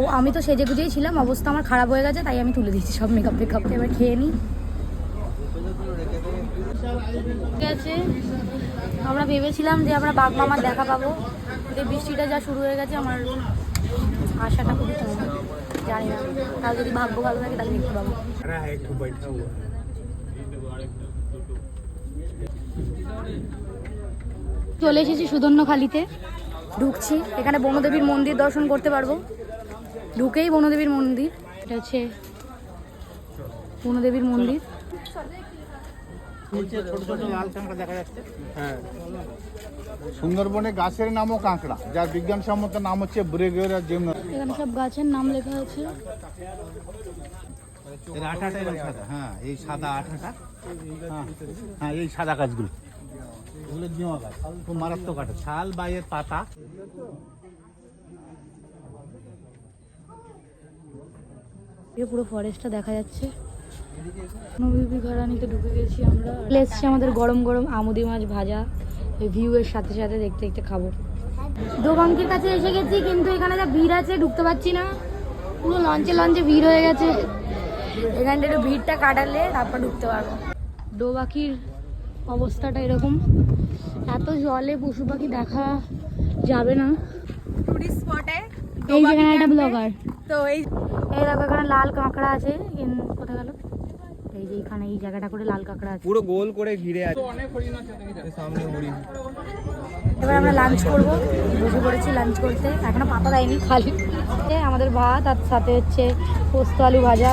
ও আমি তো সেজে গুজেই ছিলাম অবস্থা আমার খারাপ হয়ে গেছে তাই আমি তুলে দিয়েছি সব মেকআপ টেকআপ এবার খেয়ে নিই গেছে আমরা ভেবেছিলাম যে আমরা বাঘ মামার দেখা পাবো যে বৃষ্টিটা যা শুরু হয়ে গেছে আমার আশাটা খুবই কম। জানি না তাও যদি ভাগ্য ভালো থাকে তাহলে দেখতে পাবো। চলে এসেছি সুদন্যখালিতে ঢুকছি। এখানে বনদেবীর মন্দির দর্শন করতে পারব। ঢুকেই বনদেবীর মন্দির। এটা হচ্ছে বনদেবীর মন্দির। হ্যাঁ সুন্দরবনে গাছের নামও কাঁকড়া যার বিজ্ঞানসম্মত নাম হচ্ছে ব্রেগেরা জেমন এখানে সব গাছের নাম লেখা আছে। এর আঠাটা এরকম সাদা হ্যাঁ এই সাদা আঠাটা। হ্যাঁ হ্যাঁ এই সাদা গাছগুলো। এগুলো জিওয়া গাছ খুব মারাত্মক আঠা ছাল বা এর পাতা। এই পুরো ফরেস্টটা দেখা যাচ্ছে। নবীবি ঘরানিতে ঢুকে গেছি আমরা। এসছি আমাদের গরম গরম আমুদি মাছ ভাজা। এই ভিউ এর সাথে সাথে দেখতে দেখতে খাব। দোবাঙ্কির কাছে এসে গেছি কিন্তু এখানে যা ভিড় আছে ঢুকতে পারছি না। পুরো লঞ্চে লঞ্চে ভিড় হয়ে গেছে। এখানটা একটু ভিড়টা কাটালে তারপর ঢুকতে পারব। ডোবাকির অবস্থাটা এরকম। এত জলে পশু পাখি দেখা যাবে না। টুরিস্ট স্পটে এই যেখানে একটা ব্লগার তো এই এই দেখো এখানে লাল কাঁকড়া আছে ইন- কোথায় গেল? এই যে এখানে এই জায়গাটা করে লাল কাঁকড়া আছে। পুরো গোল করে ঘিরে আছে। সামনে হরিণ। এবার আমরা লাঞ্চ করব। বসে পড়েছি লাঞ্চ করতে। এখনও পাতা দেয়নি খালি। এ আমাদের ভাত আর সাথে হচ্ছে পোস্ত আলু ভাজা।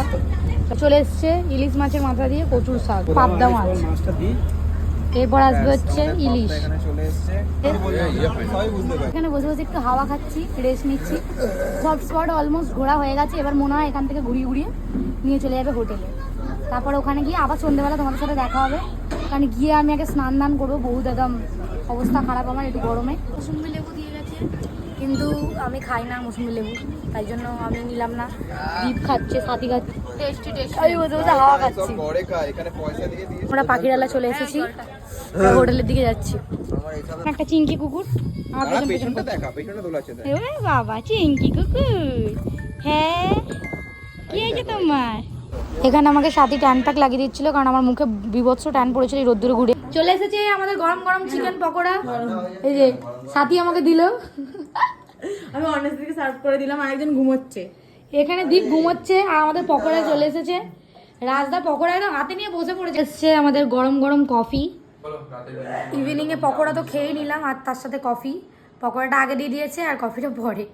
চলে এসছে ইলিশ মাছের মাথা দিয়ে কচুর শাক পাবদা মাছ। এরপর আসবে হচ্ছে ইলিশ। এখানে চলে এসছে। সবাই বুঝতে পারে। এখানে বসে বসে একটু হাওয়া খাচ্ছি রেস্ট নিচ্ছি। সব স্পট অলমোস্ট ঘোরা হয়ে গেছে এবার মনে হয় এখান থেকে ঘুরিয়ে ঘুরিয়ে নিয়ে চলে যাবে হোটেলে তারপর ওখানে গিয়ে আবার সন্ধ্যেবেলা তোমাদের সাথে দেখা হবে। কারণ গিয়ে আমি আগে স্নান দান করব বহুত একদম অবস্থা খারাপ আমার একটু গরমে। মৌসুমি লেবু দিয়ে গেছে। কিন্তু আমি খাই না মৌসুমি লেবু তাই জন্য আমি নিলাম না। দীপ খাচ্ছে সাথী খাচ্ছে। Tasty tasty. আমি বসে বসে হাওয়া খাচ্ছি। পরে খা এখানে পয়সা দিয়ে দিয়ে আমরা পাখিরালা চলে এসেছি। হোটেলের দিকে যাচ্ছি। একটা চিংকি কুকুর। আমার পেছন পেছন বাবা চিংকি কুকুর। হ্যাঁ কি হয়েছে তোমার? এখানে আমাকে সাথী ট্যান প্যাক লাগিয়ে দিচ্ছিল কারণ আমার মুখে বিভৎস ট্যান পড়েছিল এই রোদ্দুরে ঘুরে। চলে এসেছে আমাদের গরম গরম চিকেন পকোড়া। এই যে সাথী আমাকে দিল। আমি অনেস্টলিকে সার্ভ করে দিলাম আরেকজন ঘুমোচ্ছে। এখানে দীপ ঘুমোচ্ছে আর আমাদের পকোড়া চলে এসেছে। রাজদা পকোড়া একদম হাতে নিয়ে বসে পড়েছে। এসছে আমাদের গরম গরম কফি ইভিনিংয়ে পকোড়া তো খেয়েই নিলাম আর তার সাথে কফি পকোড়াটা আগে দিয়ে দিয়েছে আর কফিটা পরে।